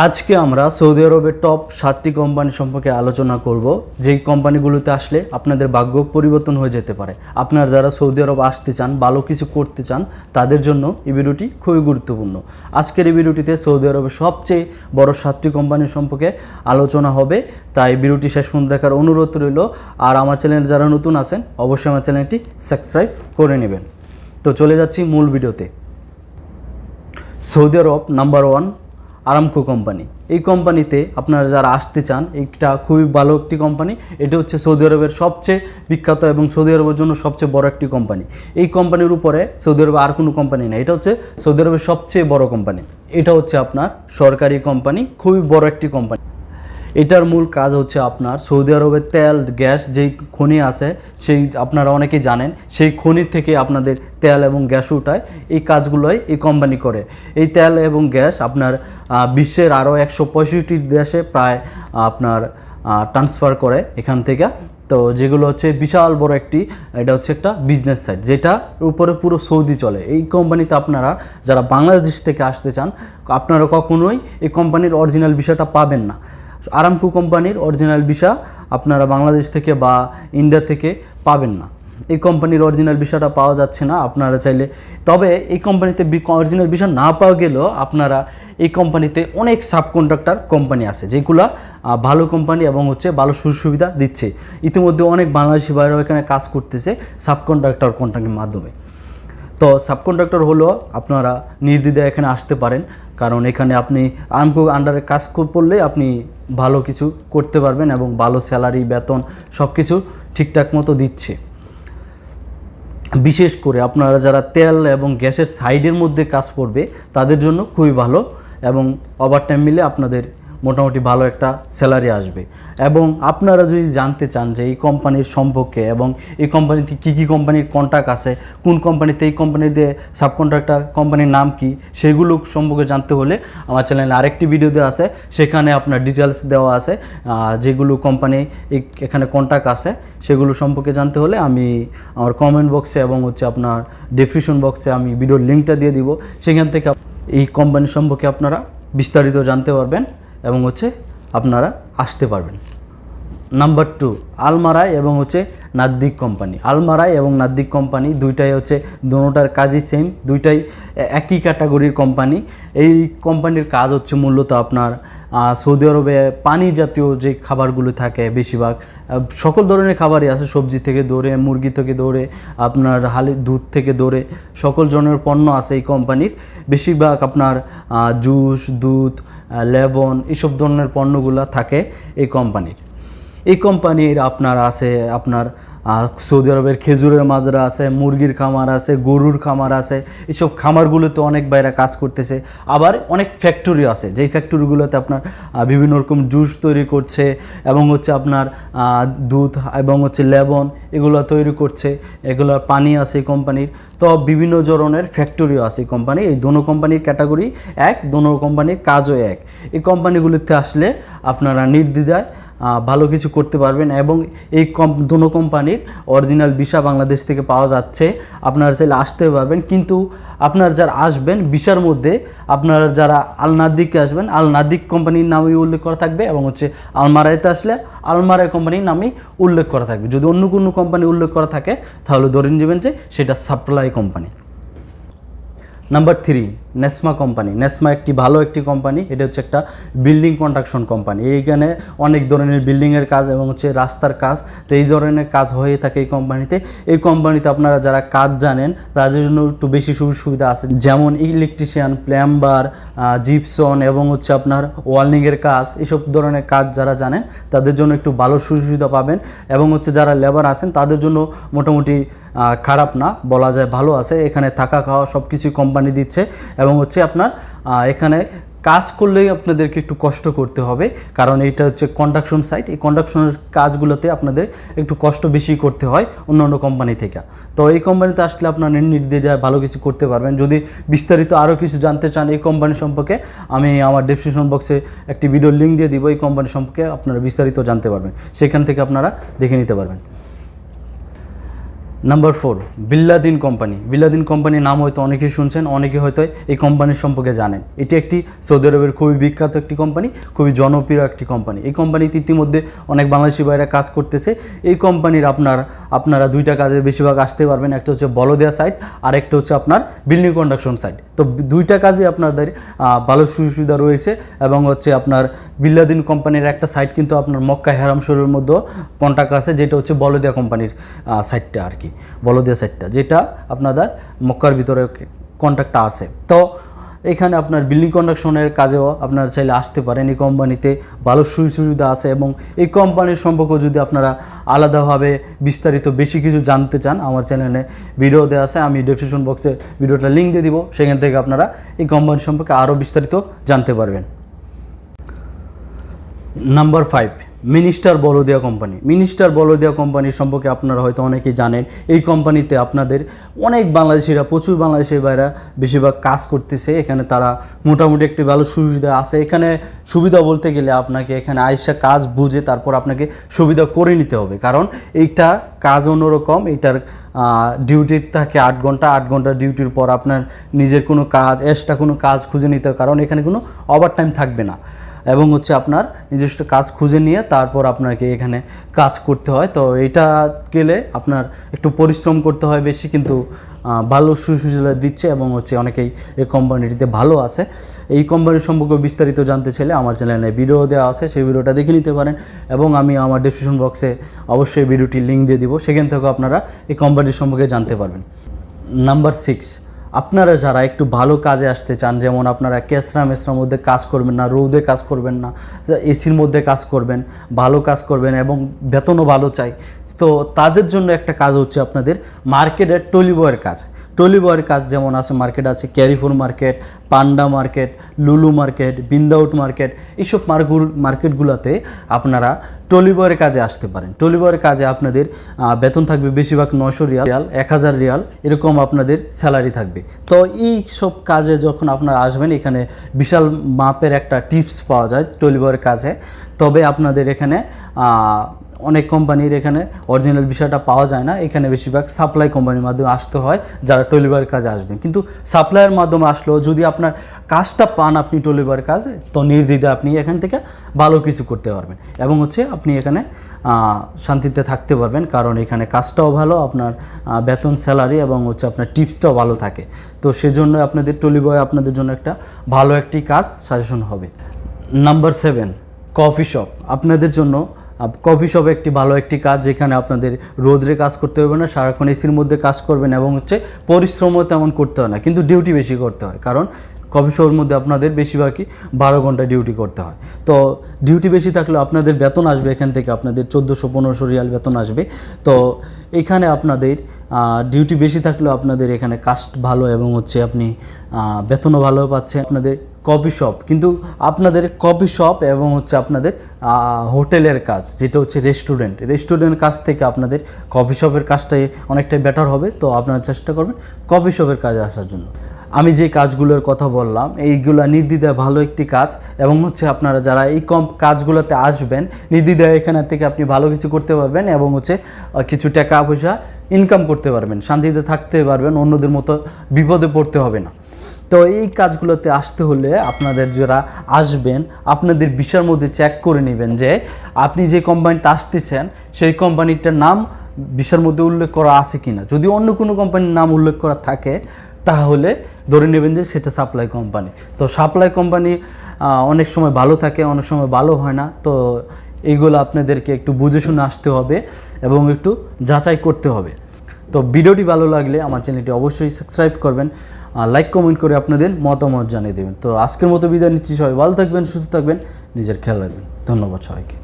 আজকে আমরা সৌদি আরবের টপ সাতটি কোম্পানি সম্পর্কে আলোচনা করব। যেই কোম্পানিগুলোতে আসলে আপনাদের ভাগ্য পরিবর্তন হয়ে যেতে পারে। আপনার যারা সৌদি আরব আসতে চান, ভালো কিছু করতে চান, তাদের জন্য এই ভিডিওটি খুবই গুরুত্বপূর্ণ। আজকের এই ভিডিওটিতে সৌদি আরবের সবচেয়ে বড় সাতটি কোম্পানি সম্পর্কে আলোচনা হবে। তাই ভিডিওটি শেষ পর্যন্ত দেখার অনুরোধ রইল। আর আমার চ্যানেল যারা নতুন আছেন, অবশ্যই আমার চ্যানেলটি সাবস্ক্রাইব করে নেবেন। তো চলে যাচ্ছি মূল ভিডিওতে। Saudi Arab number one Aramco company এই কোম্পানিতে আপনারা যারা আসতে চান, এটা খুবই ভালো একটি কোম্পানি এটা হচ্ছে সৌদি আরবের সবচেয়ে বিখ্যাত এবং সৌদি আরবের জন্য সবচেয়ে বড় একটি কোম্পানি এই কোম্পানির উপরে সৌদি আরবে আর কোনো কোম্পানি নেই। এটা হচ্ছে সৌদি আরবের সবচেয়ে বড় কোম্পানি এটা হচ্ছে আপনার সরকারি কোম্পানি খুবই বড় একটি কোম্পানি এটার মূল কাজ হচ্ছে আপনার সৌদি আরবের তেল, গ্যাস যেই খনি আছে, সেই আপনারা অনেকেই জানেন, সেই খনির থেকে আপনাদের তেল এবং গ্যাস উঠায়, এই কাজগুলোই এই কোম্পানি করে। এই তেল এবং গ্যাস আপনার বিশ্বের আরও একশো পঁয়ষট্টি দেশে প্রায় আপনার ট্রান্সফার করে এখান থেকে। তো যেগুলো হচ্ছে বিশাল বড় একটি, এটা হচ্ছে একটা বিজনেস সাইট যেটা উপরে পুরো সৌদি চলে। এই কোম্পানিতে আপনারা যারা বাংলাদেশ থেকে আসতে চান, আপনারা কখনোই এই কোম্পানির অরিজিনাল বিষয়টা পাবেন না। আরামকো কোম্পানির অরিজিনাল ভিসা আপনারা বাংলাদেশ থেকে বা ইন্ডিয়া থেকে পাবেন না। এই কোম্পানির অরিজিনাল ভিসাটা পাওয়া যাচ্ছে না, আপনারা চাইলে তবে এই কোম্পানিতে অরিজিনাল ভিসা না পাওয়া গেলেও আপনারা এই কোম্পানিতে অনেক সাবকন্ট্রাক্টর কোম্পানি আছে, যেগুলো ভালো কোম্পানি এবং হচ্ছে ভালো সুযোগ সুবিধা দিচ্ছে। ইতিমধ্যে অনেক বাংলাদেশি ভাইরাও এখানে কাজ করতেছে সাবকন্ট্রাক্টর কোম্পানির মাধ্যমে। তো সাবকন্ট্রাক্টর হলো আপনারা নির্দ্বিধায় এখানে আসতে পারেন। কারণ এখানে আপনি আর্মকো আন্ডারে কাজ করলে আপনি ভালো কিছু করতে পারবেন এবং ভালো স্যালারি বেতন সব কিছু ঠিকঠাক মতো দিচ্ছে। বিশেষ করে আপনারা যারা তেল এবং গ্যাসের সাইডের মধ্যে কাজ করবে, তাদের জন্য খুবই ভালো এবং ওভারটাইম মিলে আপনাদের মোটামুটি ভালো একটা স্যালারি আসবে। এবং আপনারা যদি জানতে চান যে এই কোম্পানির সম্পর্কে এবং এই কোম্পানিতে কী কী কোম্পানির কন্ট্যাক্ট আছে, কোন কোম্পানিতে এই কোম্পানিতে সাবকন্ট্রাক্টর কোম্পানির নাম কি, সেগুলো সম্পর্কে জানতে হলে আমার চ্যানেলে আরেকটি ভিডিও দেওয়া আছে। সেখানে আপনার ডিটেলস দেওয়া আছে যেগুলো কোম্পানি এখানে কন্ট্যাক্ট আছে, সেগুলো সম্পর্কে জানতে হলে আমি আমার কমেন্ট বক্সে এবং হচ্ছে আপনার ডেসক্রিপশন বক্সে আমি ভিডিওর লিঙ্কটা দিয়ে দিব। সেখান থেকে এই কোম্পানি সম্পর্কে আপনারা বিস্তারিত জানতে পারবেন। এবং হচ্ছে আপনারা আসতে পারবেন। নাম্বার টু আলমারাই এবং হচ্ছে নাদ্দিক কোম্পানি। আলমারাই এবং নাদ্দিক কোম্পানি দুইটাই হচ্ছে দুটার কাজই সেম দুইটাই একই ক্যাটাগরির কোম্পানি। এই কোম্পানির কাজ হচ্ছে মূলত আপনার সৌদি আরবে পানি জাতীয় যে খাবারগুলো থাকে বেশিরভাগ সকল ধরনের খাবারই আছে। সবজি থেকে দৌড়ে মুরগি থেকে দৌড়ে আপনার হালি দুধ থেকে দৌড়ে সকল ধরনের পণ্য আছে এই কোম্পানির। বেশিরভাগ আপনার জুস, দুধ লেবন এইসব ধরনের পণ্যগুলো থাকে এই কোম্পানির। এই কোম্পানির আপনার আছে আপনার সৌদি আরবের খেজুরের মাজরা আছে, মুরগির খামার আছে, গরুর খামার আছে এইসব খামারগুলোতে অনেক বাইরে কাজ করতেছে। আবার অনেক ফ্যাক্টরি আছে, যেই ফ্যাক্টরিগুলোতে আপনার বিভিন্ন রকম জুস তৈরি করছে এবং হচ্ছে আপনার দুধ এবং হচ্ছে লেবন এগুলো তৈরি করছে, এগুলো পানি আছে এই কোম্পানির। তো বিভিন্ন ধরনের ফ্যাক্টরিও আছে এই কোম্পানি এই দোনো কোম্পানির ক্যাটাগরি এক, দোনো কোম্পানির কাজও এক। এই কোম্পানিগুলিতে আসলে আপনারা নির্দ্বিধায় ভালো কিছু করতে পারবেন এবং এই কম দোনো কোম্পানির অরিজিনাল ভিসা বাংলাদেশ থেকে পাওয়া যাচ্ছে। আপনারা চাইলে আসতে পারবেন। কিন্তু আপনারা যারা আসবেন, ভিসার মধ্যে আপনারা যারা আল নাদিককে আসবেন আল নাদিক কোম্পানির নামই উল্লেখ করা থাকবে এবং হচ্ছে আলমারাইতে আসলে আলমারাই কোম্পানির নামই উল্লেখ করা থাকবে। যদি অন্য কোনো কোম্পানি উল্লেখ করা থাকে, তাহলে ধরে নেবেন যে সেটা supply company. Number three Nesma company Nesma একটি ভালো একটি কোম্পানি এটা হচ্ছে একটা বিল্ডিং কন্ট্রাকশন কোম্পানি এইখানে অনেক ধরনের বিল্ডিংয়ের কাজ এবং হচ্ছে রাস্তার কাজ, তো এই ধরনের কাজ হয়ে থাকে এই কোম্পানিতে এই কোম্পানিতে আপনারা যারা কাজ জানেন, তাদের জন্য একটু বেশি সুযোগ সুবিধা আছে। যেমন ইলেকট্রিশিয়ান প্ল্যাম্বার জিপসন এবং হচ্ছে আপনার ওয়ার্নিংয়ের কাজ, এসব ধরনের কাজ যারা জানেন, তাদের জন্য একটু ভালো সুযোগ সুবিধা পাবেন। এবং হচ্ছে যারা লেবার আছেন, তাদের জন্য মোটামুটি খারাপ না, বলা যায় ভালো আছে। এখানে থাকা খাওয়া সব কিছুই কোম্পানি দিচ্ছে এবং হচ্ছে আপনার এখানে কাজ করলেই আপনাদেরকে একটু কষ্ট করতে হবে। কারণ এটা হচ্ছে কন্ডাকশন সাইট এই কন্ডাকশনের কাজগুলোতে আপনাদের একটু কষ্ট বেশি করতে হয় অন্য অন্য কোম্পানি থেকে। তো এই কোম্পানিতে আসলে আপনার নির্দ্বিধায় ভালো কিছু করতে পারবেন। যদি বিস্তারিত আরও কিছু জানতে চান এই কোম্পানি সম্পর্কে, আমি আমার ডেসক্রিপশন বক্সে একটি ভিডিও লিঙ্ক দিয়ে দিব। এই কোম্পানি সম্পর্কে আপনারা বিস্তারিত জানতে পারবেন। সেখান থেকে আপনারা দেখে নিতে পারবেন। Number four Binladin company Binladin কোম্পানির নাম হয়তো অনেকেই শুনছেন, অনেকে হয়তো এই কোম্পানির সম্পর্কে জানেন। এটি একটি সৌদি আরবের খুবই বিখ্যাত একটি কোম্পানি খুবই জনপ্রিয় একটি কোম্পানি এই কোম্পানিতে ইতিমধ্যে অনেক বাংলাদেশি ভাইরা কাজ করতেছে। এই কোম্পানির আপনার, আপনারা দুইটা কাজে বেশিরভাগ আসতে পারবেন। একটা হচ্ছে বলদিয়া সাইট আর একটা হচ্ছে আপনার বিল্ডিং কন্ডাকশন সাইট তো দুইটা কাজে আপনাদের ভালো সুবিধা রয়েছে এবং হচ্ছে আপনার বিল্লাদিন কোম্পানির একটা সাইট কিন্তু আপনার মক্কা হেরাম শোরের মধ্যেও কন্ট্যাক্ট আছে, যেটা হচ্ছে বলদিয়া কোম্পানির সাইটটা আর কি। বলদিয়া সাইটটা, যেটা আপনাদের মক্কার ভিতরে কন্ট্যাক্টটা আছে। তো এখানে আপনার বিল্ডিং কন্ডাকশনের কাজেও আপনারা চাইলে আসতে পারেন। এই কোম্পানিতে ভালো সুযোগ সুবিধা আছে এবং এই কোম্পানির সম্পর্কে যদি আপনারা আলাদাভাবে বিস্তারিত বেশি কিছু জানতে চান, আমার চ্যানেলে ভিডিও দেওয়া আছে। আমি ডেসক্রিপশন বক্সে ভিডিওটা লিঙ্ক দিয়ে দিব। সেখান থেকে আপনারা এই কোম্পানি সম্পর্কে আরও বিস্তারিত জানতে পারবেন। Number five minister বলদিয়া company minister বলদিয়া company সম্পর্কে আপনারা হয়তো অনেকেই জানেন। এই কোম্পানিতে আপনাদের অনেক বাংলাদেশিরা, প্রচুর বাংলাদেশি ভাইরা বেশিরভাগ কাজ করতেছে। এখানে তারা মোটামুটি একটি ভালো সুবিধা আছে। এখানে সুবিধা বলতে গেলে আপনাকে এখানে আইসা কাজ বুঝে তারপর আপনাকে সুবিধা করে নিতে হবে। কারণ এইটা কাজ অন্যরকম। এইটার ডিউটি থাকে আট ঘণ্টা। আট ঘণ্টা ডিউটির পর আপনার নিজের কোনো কাজ এক্সট্রা কোনো কাজ খুঁজে নিতে হবে। কারণ এখানে কোনো ওভার টাইম থাকবে না। এবং হচ্ছে আপনার নিজস্ব কাজ খুঁজে নিয়ে তারপর আপনাকে এখানে কাজ করতে হয়। তো এটা গেলে আপনার একটু পরিশ্রম করতে হয় বেশি, কিন্তু ভালো সুবিধা দিচ্ছে এবং হচ্ছে অনেকেই এই কোম্পানিটিতে ভালো আছে। এই কোম্পানির সম্পর্কে বিস্তারিত জানতে চাইলে আমার চ্যানেলে ভিডিও দেওয়া আছে, সেই ভিডিওটা দেখে নিতে পারেন এবং আমি আমার ডিসক্রিপশন বক্সে অবশ্যই ভিডিওটির লিঙ্ক দিয়ে দিব, সেখান থেকেও আপনারা এই কোম্পানির সম্পর্কে জানতে পারবেন। নাম্বার সিক্স আপনারা যারা একটু ভালো কাজে আসতে চান, যেমন আপনারা কেসরা মেসরার মধ্যে কাজ করবেন না, রৌদে কাজ করবেন না এসির মধ্যে কাজ করবেন, ভালো কাজ করবেন এবং বেতনও ভালো চাই, তো তাদের জন্য একটা কাজ হচ্ছে আপনাদের মার্কেটের টলিবয়ের কাজ। টলিবয়ের কাজ যেমন আছে, মার্কেট আছে Carrefour market, Panda market, Lulu market, বিন্দাউট market, এইসব মার্কেটগুলোতে আপনারা টলিবয়ের কাজে আসতে পারেন। টলিবয়ের কাজে আপনাদের বেতন থাকবে বেশিরভাগ নশো রিয়াল, এক হাজার রিয়াল, এরকম আপনাদের স্যালারি থাকবে। তো এই সব কাজে যখন আপনারা আসবেন, এখানে বিশাল মাপের একটা টিপস পাওয়া যায় টলিবয়ের কাজে। তবে আপনাদের এখানে অনেক কোম্পানির এখানে অরিজিনাল বিষয়টা পাওয়া যায় না। এখানে বেশিরভাগ সাপ্লাই কোম্পানির মাধ্যমে আসতে হয়, যারা টলিবার কাজে আসবেন। কিন্তু সাপ্লাইয়ের মাধ্যমে আসলেও যদি আপনার কাজটা পান আপনি টলিবার কাজে, তো নির্দ্বিধে আপনি এখান থেকে ভালো কিছু করতে পারবেন। এবং হচ্ছে আপনি এখানে শান্তিতে থাকতে পারবেন, কারণ এখানে কাজটাও ভালো, আপনার বেতন, স্যালারি এবং হচ্ছে আপনার টিপসটাও ভালো থাকে। তো সেজন্য আপনাদের টলিবয় আপনাদের জন্য একটা ভালো একটি কাজ সাজেশন হবে। Number seven, coffee shop. আপনাদের জন্য কফি শপ একটি ভালো একটি কাজ, যেখানে আপনাদের রোদরে কাজ করতে হবে না, সারাক্ষণ এসির মধ্যে কাজ করবেন এবং হচ্ছে পরিশ্রমও তেমন করতে হয় না, কিন্তু ডিউটি বেশি করতে হয়। কারণ কফি শপের মধ্যে আপনাদের বেশিরভাগই বারো ঘণ্টা ডিউটি করতে হয়। তো ডিউটি বেশি থাকলে আপনাদের বেতন আসবে এখান থেকে, আপনাদের চোদ্দোশো পনেরোশো রিয়াল বেতন আসবে। তো এখানে আপনাদের ডিউটি বেশি থাকলেও আপনাদের এখানে কাস্ট ভালো এবং হচ্ছে আপনি বেতনও ভালো পাচ্ছেন। আপনাদের কফি শপ, কিন্তু আপনাদের কফি শপ এবং হচ্ছে আপনাদের হোটেলের কাজ, যেটা হচ্ছে রেস্টুরেন্ট। রেস্টুরেন্ট কাজ থেকে আপনাদের কফি শপের কাজটাই অনেকটাই বেটার হবে। তো আপনারা চেষ্টা করবেন কফি শপের কাজে আসার জন্য। আমি যে কাজগুলোর কথা বললাম, এইগুলা নির্দ্বিধায় ভালো একটি কাজ এবং হচ্ছে আপনারা যারা এই কম কাজগুলোতে আসবেন, নির্দ্বিধায় এখানে থেকে আপনি ভালো কিছু করতে পারবেন এবং হচ্ছে কিছু টাকা পয়সা ইনকাম করতে পারবেন, শান্তিতে থাকতে পারবেন, অন্যদের মতো বিপদে পড়তে হবে না। তো এই কাজগুলোতে আসতে হলে আপনাদের যারা আসবেন, আপনাদের বিষয়ের মধ্যে চেক করে নেবেন যে আপনি যে কোম্পানিতে আসতেছেন, সেই কোম্পানিটার নাম বিষয়ের মধ্যে উল্লেখ করা আছে কিনা। যদি অন্য কোনো কোম্পানির নাম উল্লেখ করা থাকে তাহলে ধরে নেবেন যে সেটা সাপ্লাই কোম্পানি তো সাপ্লাই কোম্পানি অনেক সময় ভালো থাকে, অনেক সময় ভালো হয় না। তো এইগুলো আপনাদেরকে একটু বুঝে শুনে আসতে হবে এবং একটু যাচাই করতে হবে। তো ভিডিওটি ভালো লাগলে আমার চ্যানেলটি অবশ্যই সাবস্ক্রাইব করবেন লাইক কমেন্ট করে আপনাদের মতামত জানিয়ে দেবেন। তো আজকের মতো বিদায় নিচ্ছি। সবাই ভালো থাকবেন, সুস্থ থাকবেন, নিজের খেয়াল রাখবেন। ধন্যবাদ সবাইকে।